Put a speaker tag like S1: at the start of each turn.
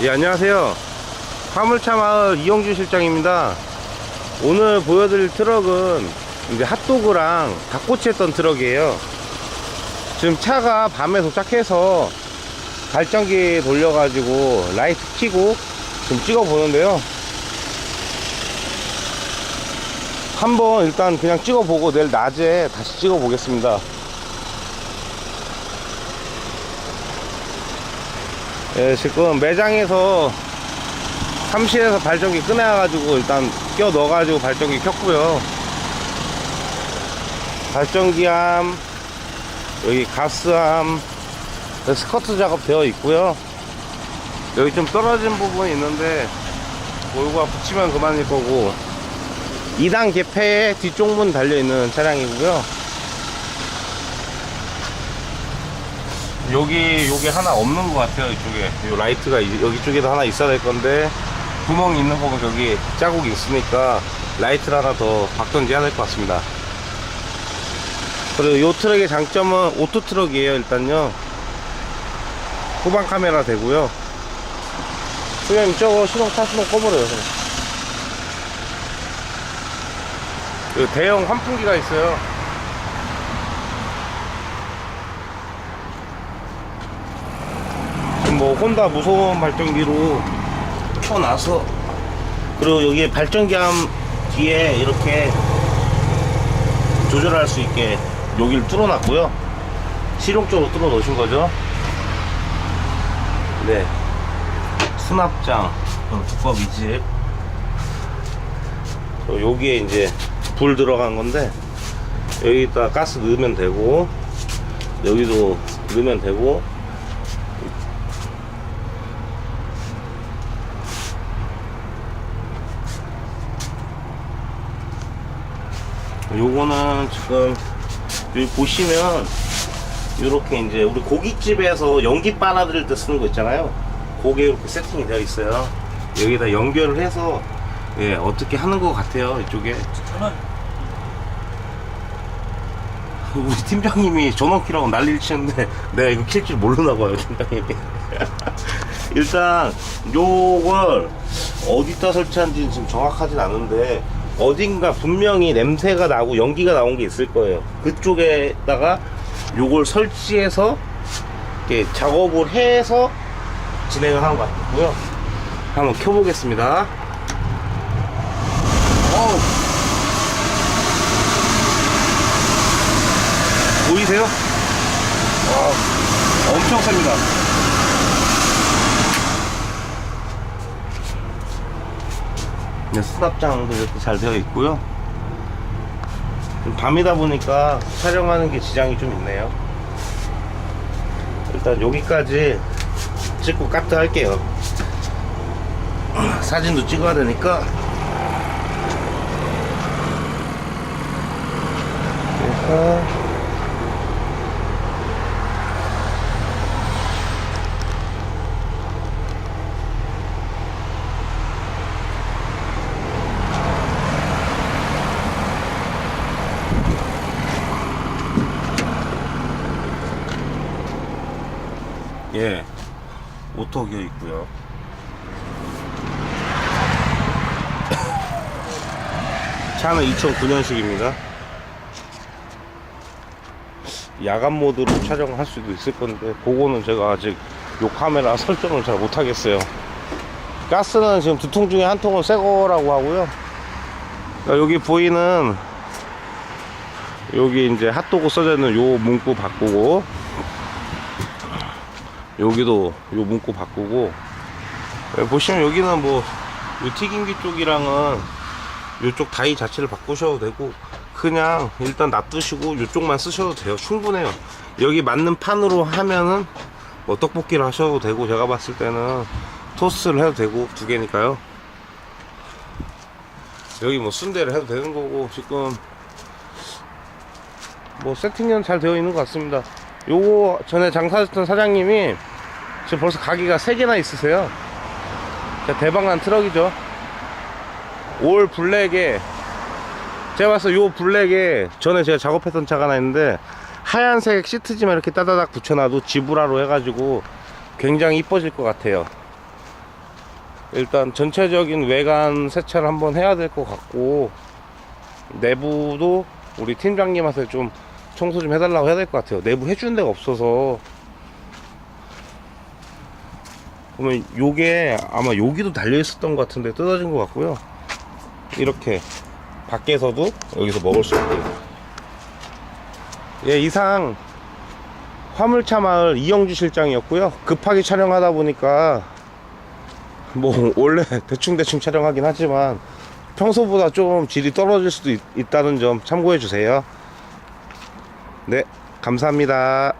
S1: 예, 안녕하세요. 화물차 마을 이영주 실장입니다. 오늘 보여드릴 트럭은 이제 핫도그랑 닭꼬치 했던 트럭이에요. 지금 차가 밤에 도착해서 발전기 돌려가지고 라이트 켜고 지금 찍어보는데요. 한번 일단 그냥 찍어보고 내일 낮에 다시 찍어보겠습니다. 예, 지금 매장에서 삼실에서 발전기 꺼내가지고 일단 껴 넣어가지고 발전기 켰고요. 발전기암, 여기 가스암, 스커트 작업 되어 있고요. 여기 좀 떨어진 부분이 있는데 뭐 이거 붙이면 그만일 거고 2단 개폐에 뒤쪽 문 달려있는 차량이고요. 여기 여기 하나 없는 것 같아요 이쪽에. 요 라이트가 이- 여기 쪽에도 하나 있어야 될 건데 구멍이 있는 거고 여기 자국이 있으니까 라이트를 하나 더 박던지 해야 될 것 같습니다. 그리고 요 트럭의 장점은 오토 트럭이에요 일단요. 후방 카메라 되고요. 수영님 저거 시동 타 시동 꺼버려요 그냥. 그 대형 환풍기가 있어요 뭐 혼다 무소음 발전기로 켜놔서 그리고 여기에 발전기함 뒤에 이렇게 조절할 수 있게 여기를 뚫어놨고요. 실용적으로 뚫어 놓으신 거죠? 네. 수납장 어, 두꺼비 집 어, 여기에 이제 불 들어간 건데 여기다 가스 넣으면 되고 여기도 넣으면 되고 요거는 지금 여기 보시면 이렇게 이제 우리 고깃집에서 연기 빨아들일 때 쓰는 거 있잖아요. 그게 이렇게 세팅이 되어 있어요. 여기다 연결을 해서 예, 어떻게 하는 것 같아요. 이쪽에 우리 팀장님이 전원 키라고 난리를 치는데 내가 이거 킬 줄 모르나 봐요, 팀장님이. 일단 요걸 어디다 설치한지는 지금 정확하진 않은데 어딘가 분명히 냄새가 나고 연기가 나온 게 있을 거예요. 그쪽에다가 요걸 설치해서 이렇게 작업을 해서 진행을 하는 것 같고요. 한번 켜보겠습니다. 어우. 보이세요? 와, 엄청 셉니다. 수납장도 이렇게 잘 되어 있고요. 좀 밤이다 보니까 촬영하는 게 지장이 좀 있네요. 일단 여기까지 찍고 까트 할게요. 사진도 찍어야 되니까. 그래서 예, 오토기어 있고요. 차는 2009년식입니다. 야간 모드로 촬영할 수도 있을 건데 그거는 제가 아직 요 카메라 설정을 잘 못하겠어요. 가스는 지금 두 통 중에 한 통은 새 거라고 하고요. 그러니까 여기 보이는 여기 이제 핫도그 써져 있는 요 문구 바꾸고 여기도 요 문구 바꾸고. 예, 보시면 여기는 뭐 요 튀김기 쪽이랑은 요쪽 다이 자체를 바꾸셔도 되고 그냥 일단 놔두시고 요쪽만 쓰셔도 돼요. 충분해요. 여기 맞는 판으로 하면은 뭐 떡볶이를 하셔도 되고 제가 봤을 때는 토스트를 해도 되고 두 개니까요. 여기 뭐 순대를 해도 되는 거고 지금 뭐 세팅은 잘 되어 있는 것 같습니다 요거 전에 장사했던 사장님이 지금 벌써 가게가 3개나 있으세요. 대박난 트럭이죠. 올 블랙에 제가 봤을 때 요 블랙에 전에 제가 작업했던 차가 하나 있는데 하얀색 시트지만 이렇게 따다닥 붙여놔도 지브라로 해가지고 굉장히 이뻐질 것 같아요. 일단 전체적인 외관 세차를 한번 해야 될 것 같고 내부도 우리 팀장님한테 좀 청소 좀 해달라고 해야 될 것 같아요. 내부 해주는 데가 없어서 그러면 요게 아마 여기도 달려 있었던 것 같은데 뜯어진 것 같고요. 이렇게 밖에서도 여기서 먹을 수 있게. 예, 이상 화물차 마을 이영주 실장이었고요. 급하게 촬영하다 보니까 뭐 원래 대충 대충 촬영하긴 하지만 평소보다 좀 질이 떨어질 수도 있, 있다는 점 참고해 주세요. 네, 감사합니다.